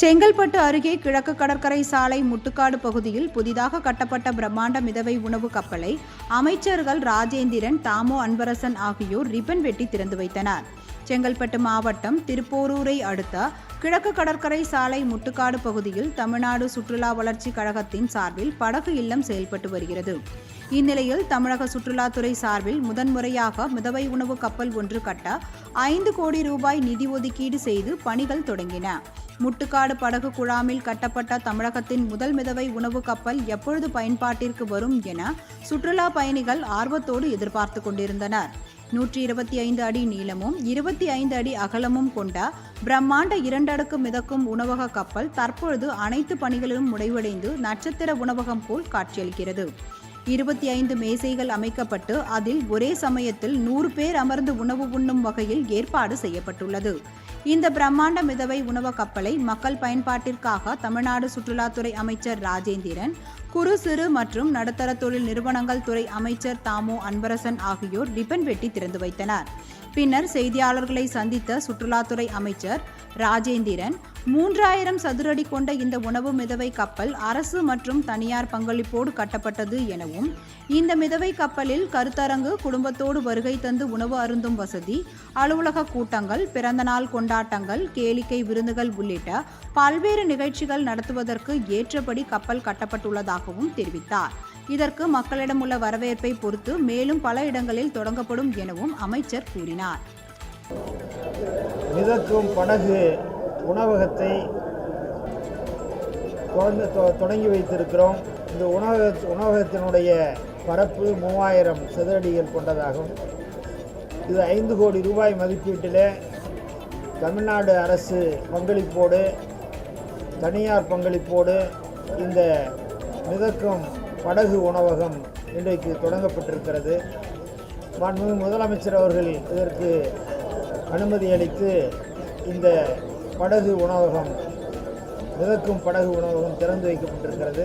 செங்கல்பட்டு அருகே கிழக்கு கடற்கரை சாலை முட்டுக்காடு பகுதியில் புதிதாக கட்டப்பட்ட பிரம்மாண்ட மிதவை உணவு கப்பலை அமைச்சர்கள் ராஜேந்திரன் தாமோ அன்பரசன் ஆகியோர் ரிப்பன் வெட்டி திறந்து வைத்தனர். செங்கல்பட்டு மாவட்டம் திருப்போரூரை அடுத்த கிழக்கு கடற்கரை சாலை முட்டுக்காடு பகுதியில் தமிழ்நாடு சுற்றுலா வளர்ச்சி கழகத்தின் சார்பில் படகு இல்லம் செயல்பட்டு வருகிறது. இந்நிலையில் தமிழக சுற்றுலாத்துறை சார்பில் முதன்முறையாக மிதவை உணவு கப்பல் ஒன்று கட்ட ஐந்து கோடி ரூபாய் நிதி ஒதுக்கீடு செய்து பணிகள் தொடங்கின. முட்டுக்காடு படகு குழாமில் கட்டப்பட்ட தமிழகத்தின் முதல் மிதவை உணவு கப்பல் எப்பொழுது பயன்பாட்டிற்கு வரும் என சுற்றுலா பயணிகள் ஆர்வத்தோடு எதிர்பார்த்து கொண்டிருந்தனர். நூற்றி இருபத்தி ஐந்து அடி நீளமும் இருபத்தி ஐந்து அடி அகலமும் கொண்ட பிரம்மாண்ட இரண்டடுக்கு மிதக்கும் உணவக கப்பல் தற்பொழுது அனைத்து பணிகளிலும் முடிவடைந்து நட்சத்திர உணவகம் போல் காட்சியளிக்கிறது. இருபத்தி ஐந்து மேசைகள் அமைக்கப்பட்டு அதில் ஒரே சமயத்தில் நூறு பேர் அமர்ந்து உணவு உண்ணும் வகையில் ஏற்பாடு செய்யப்பட்டுள்ளது. இந்த பிரம்மாண்ட மிதவை உணவு கப்பலை மக்கள் பயன்பாட்டிற்காக தமிழ்நாடு சுற்றுலாத்துறை அமைச்சர் ராஜேந்திரன் குறு சிறு மற்றும் நடுத்தர தொழில் நிறுவனங்கள் துறை அமைச்சர் தாமோ அன்பரசன் ஆகியோர் ரிப்பன் வெட்டி திறந்து வைத்தனர். பின்னர் செய்தியாளர்களை சந்தித்த சுற்றுலாத்துறை அமைச்சர் ராஜேந்திரன் மூன்றாயிரம் சதுரடி கொண்ட இந்த உணவு மிதவை கப்பல் அரசு மற்றும் தனியார் பங்களிப்போடு கட்டப்பட்டது எனவும் இந்த மிதவை கப்பலில் கருத்தரங்கு குடும்பத்தோடு வருகை தந்து உணவு அருந்தும் வசதி அலுவலக கூட்டங்கள் பிறந்தநாள் கொண்டாட்டங்கள் கேளிக்கை விருந்துகள் உள்ளிட்ட பல்வேறு நிகழ்ச்சிகள் நடத்துவதற்கு ஏற்றபடி கப்பல் கட்டப்பட்டுள்ளதாகவும் தெரிவித்தார். இதற்கு மக்களிடம் உள்ள வரவேற்பை பொறுத்து மேலும் பல இடங்களில் தொடங்கப்படும் எனவும் அமைச்சர் கூறினார். மிதக்கும் படகு உணவகத்தை தொடர்ந்து தொ- தொடங்கி வைத்திருக்கிறோம். இந்த உணவக உணவகத்தினுடைய பரப்பு மூவாயிரம் சதுரடிகள் கொண்டதாகும். இது ஐந்து கோடி ரூபாய் மதிப்பீட்டில் தமிழ்நாடு அரசு பங்களிப்போடு தனியார் பங்களிப்போடு இந்த மிதக்கும் படகு உணவகம் இன்றைக்கு தொடங்கப்பட்டிருக்கிறது. மாண்புமிகு முதலமைச்சர் அவர்கள் இதற்கு அனுமதி அளித்து இந்த படகு உணவகம் மிதக்கும் படகு உணவகம் திறந்து வைக்கப்பட்டிருக்கிறது.